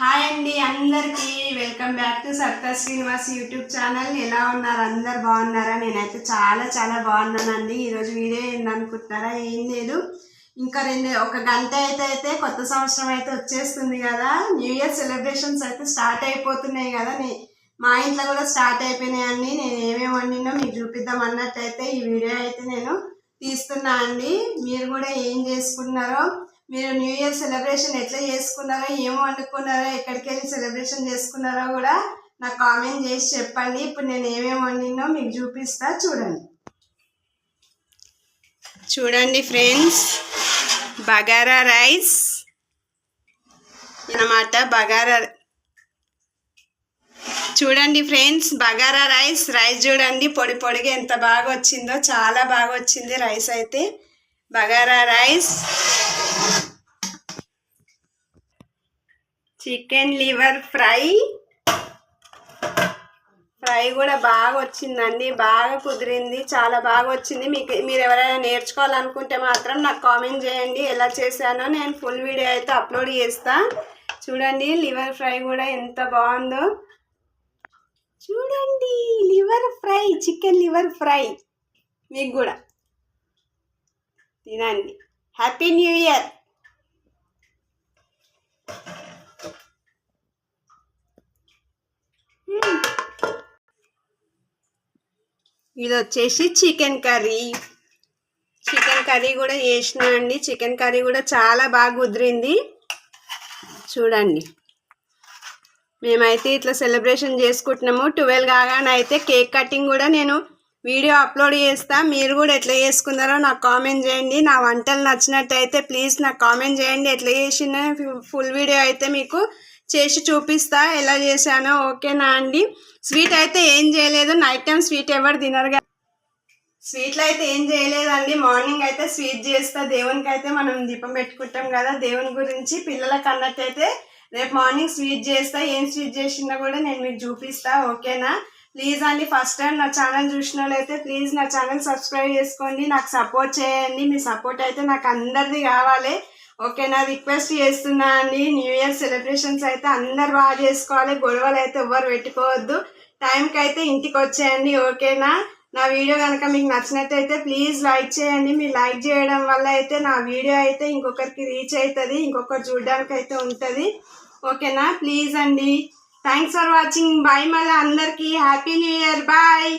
Hi అండి అందరికీ. Welcome back to సత్తా శ్రీనివాస్ యూట్యూబ్ ఛానల్ ఎలా ఉన్నారు? అందరు బాగున్నారా? నేనైతే చాలా చాలా బాగున్నానండి. ఈరోజు వీడియో ఏందనుకుంటున్నారా? ఏం లేదు. ఇంకా రెండు ఒక గంట అయితే అయితే కొత్త సంవత్సరం అయితే వచ్చేస్తుంది కదా. న్యూ ఇయర్ సెలబ్రేషన్స్ అయితే స్టార్ట్ అయిపోతున్నాయి కదా. నే మా ఇంట్లో కూడా స్టార్ట్ అయిపోయినాయండి. నేను ఏమేమి వండినో మీకు చూపిద్దాం అన్నట్టయితే ఈ వీడియో అయితే నేను తీస్తున్నా అండి. మీరు కూడా ఏం చేసుకున్నారో మీరు న్యూ ఇయర్ సెలబ్రేషన్ ఎట్లా చేసుకున్నారో ఏం వండుకున్నారో ఎక్కడికి వెళ్ళి సెలబ్రేషన్ చేసుకున్నారో కూడా నాకు కామెంట్ చేసి చెప్పండి. ఇప్పుడు నేను ఏమేమి వండినో మీకు చూపిస్తా. చూడండి. చూడండి ఫ్రెండ్స్ బగారా రైస్ అన్నమాట బగారా చూడండి ఫ్రెండ్స్ బగారా రైస్ రైస్ చూడండి పొడి పొడిగా ఎంత బాగా వచ్చిందో చాలా బాగా వచ్చింది రైస్ అయితే. Bagara rice chicken liver fry. Fry కూడా బాగా వచ్చిందండి. బాగా కుదిరింది. చాలా బాగా వచ్చింది. మీకు మీరు ఎవరైనా నేర్చుకోవాలనుకుంటే మాత్రం నాకు కామెంట్ చేయండి. ఎలా చేశానో నేను ఫుల్ వీడియో అయితే అప్లోడ్ చేస్తా. చూడండి లివర్ ఫ్రై కూడా ఎంత బాగుందో. చూడండి liver fry chicken liver fry. మీకు కూడా. తినండి. Happy new year. ఇది వచ్చేసి చికెన్ కర్రీ. చికెన్ కర్రీ కూడా చేసిన అండి. చికెన్ కర్రీ కూడా చాలా బాగా కుదిరింది. చూడండి. మేమైతే ఇట్లా సెలబ్రేషన్ చేసుకుంటున్నాము. ట్వెల్వ్ కాగానే అయితే కేక్ కటింగ్ కూడా నేను వీడియో అప్లోడ్ చేస్తా. మీరు కూడా ఎట్లా చేసుకున్నారో నాకు కామెంట్ చేయండి. నా వంటలు నచ్చినట్టయితే ప్లీజ్ నాకు కామెంట్ చేయండి. ఎట్లా చేసిన ఫుల్ వీడియో అయితే మీకు చేసి చూపిస్తా ఎలా చేశానో ఓకేనా అండి? స్వీట్ అయితే ఏం చేయలేదు నైట్ టైం స్వీట్ ఎవరు తినరు కదా. స్వీట్లు అయితే ఏం చేయలేదండి మార్నింగ్ అయితే స్వీట్ చేస్తా దేవునికి అయితే మనం దీపం పెట్టుకుంటాం కదా దేవుని గురించి పిల్లలకు అన్నట్టయితే రేపు మార్నింగ్ స్వీట్ చేస్తా ఏం స్వీట్ చేసినా కూడా నేను మీకు చూపిస్తా ఓకేనా? ప్లీజ్ అండి ఫస్ట్ టైం నా ఛానల్ చూసిన వాళ్ళైతే ప్లీజ్ నా ఛానల్ సబ్స్క్రైబ్ చేసుకోండి నాకు సపోర్ట్ చేయండి మీ సపోర్ట్ అయితే నాకు అందరిది కావాలి. ఓకేనా రిక్వెస్ట్ చేస్తున్నా అండి. న్యూ ఇయర్ సెలబ్రేషన్స్ అయితే అందరు బాగా చేసుకోవాలి. గొడవలు అయితే ఎవ్వరు పెట్టుకోవద్దు. టైంకి అయితే ఇంటికి వచ్చేయండి ఓకేనా? నా వీడియో కనుక మీకు నచ్చినట్టయితే ప్లీజ్ లైక్ చేయండి. మీరు లైక్ చేయడం వల్ల అయితే నా వీడియో అయితే ఇంకొకరికి రీచ్ అవుతుంది ఇంకొకరు చూడడానికి అయితే ఉంటుంది. ఓకేనా? ప్లీజ్ అండి. థ్యాంక్స్ ఫర్ వాచింగ్ బాయ్ మళ్ళీ అందరికీ. Happy new year bye